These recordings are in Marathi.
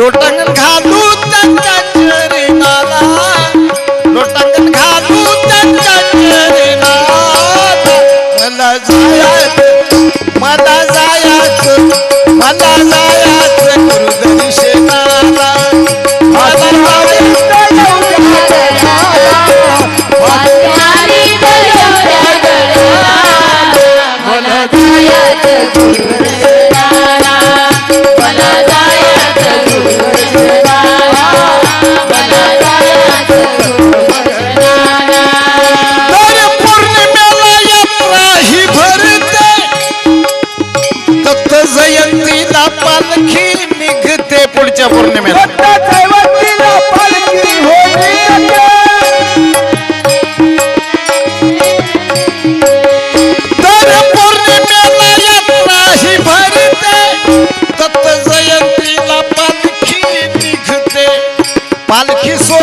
लोटंगण घालू त्यांच्या चरणाला लोटंगण घालू त्यांच्या चरणाला मला जाया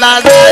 la la